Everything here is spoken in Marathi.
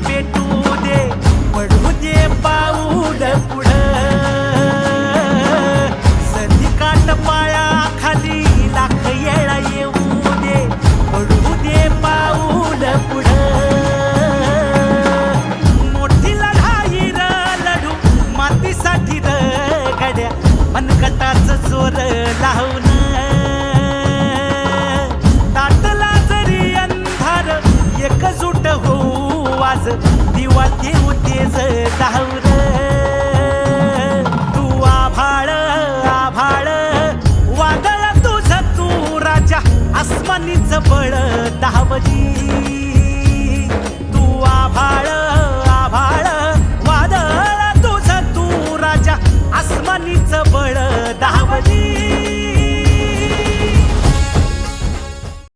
Stop it. आवाज दिवा देऊ तेज धावर तू आभाळ आभाळ वादळ तुझ तू राजा आसमानीच बळ.